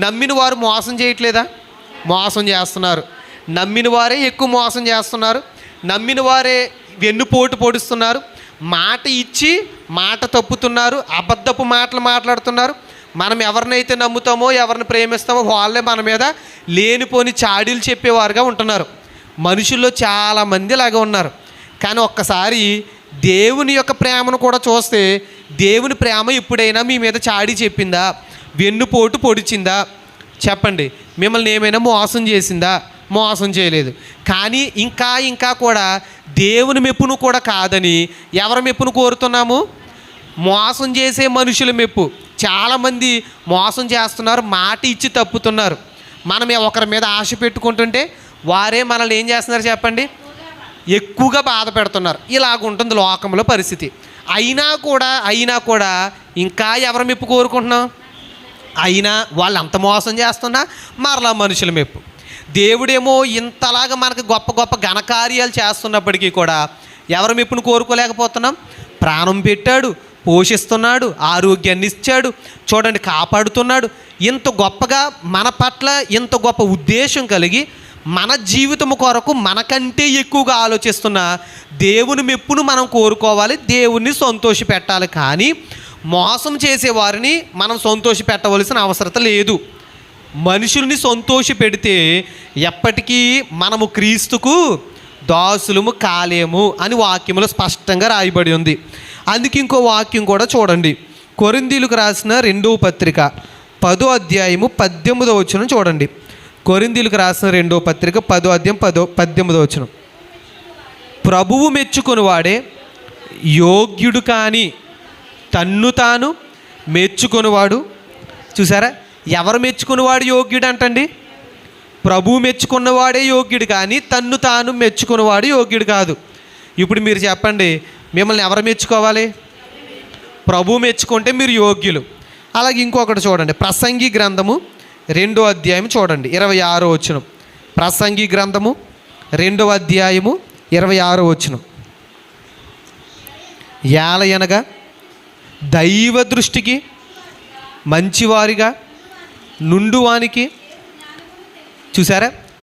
నమ్మిన వారు మోసం చేయట్లేదా? మోసం చేస్తున్నారు. నమ్మిన వారే ఎక్కువ మోసం చేస్తున్నారు. నమ్మిన వారే వెన్నుపోటు పొడుస్తున్నారు. మాట ఇచ్చి మాట తప్పుతున్నారు. అబద్ధపు మాటలు మాట్లాడుతున్నారు. మనం ఎవరినైతే నమ్ముతామో ఎవరిని ప్రేమిస్తామో వాళ్ళే మన మీద లేనిపోని చాడీలు చెప్పేవారుగా ఉంటున్నారు. మనుషుల్లో చాలామంది ఇలాగే ఉన్నారు. కానీ ఒక్కసారి దేవుని యొక్క ప్రేమను కూడా చూస్తే దేవుని ప్రేమ ఎప్పుడైనా మీ మీద చాడి చెప్పిందా? వెన్నుపోటు పొడిచిందా? చెప్పండి. మిమ్మల్ని ఏమైనా మోసం చేసిందా? మోసం చేయలేదు. కానీ ఇంకా ఇంకా కూడా దేవుని మెప్పును కూడా కాదని ఎవరి మెప్పును కోరుతున్నాము? మోసం చేసే మనుషుల మెప్పు. చాలామంది మోసం చేస్తున్నారు మాట ఇచ్చి తప్పుతున్నారు. మనం ఒకరి మీద ఆశ పెట్టుకుంటుంటే వారే మనల్ని ఏం చేస్తున్నారు చెప్పండి? ఎక్కువగా బాధ పెడుతున్నారు. ఇలాగుంటుంది లోకంలో పరిస్థితి. అయినా కూడా అయినా కూడా ఇంకా ఎవరి మెప్పు కోరుకుంటున్నాం? అయినా వాళ్ళు అంత మోసం చేస్తున్నా మరలా మనుషుల మెప్పు. దేవుడేమో ఇంతలాగా మనకు గొప్ప గొప్ప ఘనకార్యాలు చేస్తున్నప్పటికీ కూడా ఎవరి మెప్పును కోరుకోలేకపోతున్నాం? ప్రాణం పెట్టాడు పోషిస్తున్నాడు ఆరోగ్యాన్ని ఇచ్చాడు చూడండి కాపాడుతున్నాడు. ఇంత గొప్పగా మన పట్ల ఇంత గొప్ప ఉద్దేశం కలిగి మన జీవితం కొరకు మనకంటే ఎక్కువగా ఆలోచిస్తున్న దేవుని మెప్పును మనం కోరుకోవాలి దేవుణ్ణి సంతోష పెట్టాలి కానీ మోసం చేసే వారిని మనం సంతోష పెట్టవలసిన అవసరత లేదు. మనుషుల్ని సంతోష పెడితే ఎప్పటికీ మనము క్రీస్తుకు దాసులము కాలేము అని వాక్యములో స్పష్టంగా రాయబడి ఉంది. అందుకే ఇంకో వాక్యం కూడా చూడండి. కొరిందీలకు రాసిన రెండవ పత్రిక పదో అధ్యాయము పద్దెనిమిదో వచనం చూడండి. కొరిందీలకు రాసిన రెండవ పత్రిక పదో అధ్యాయం పదో పద్దెనిమిదో వచనం. ప్రభువు మెచ్చుకొని వాడే యోగ్యుడు కానీ తన్ను తాను మెచ్చుకొనివాడు. చూసారా? ఎవరు మెచ్చుకున్నవాడు యోగ్యుడు అంటండి? ప్రభు మెచ్చుకున్నవాడే యోగ్యుడు కానీ తన్ను తాను మెచ్చుకున్నవాడు యోగ్యుడు కాదు. ఇప్పుడు మీరు చెప్పండి మిమ్మల్ని ఎవరు మెచ్చుకోవాలి? ప్రభు మెచ్చుకుంటే మీరు యోగ్యులు. అలాగే ఇంకొకటి చూడండి ప్రసంగి గ్రంథము రెండో అధ్యాయం చూడండి ఇరవై ఆరో వచనం. ప్రసంగి గ్రంథము రెండో అధ్యాయము ఇరవై ఆరో వచనం. ఏలయనగా దైవ దృష్టికి మంచివారిగా నుండువానికి. చూసారా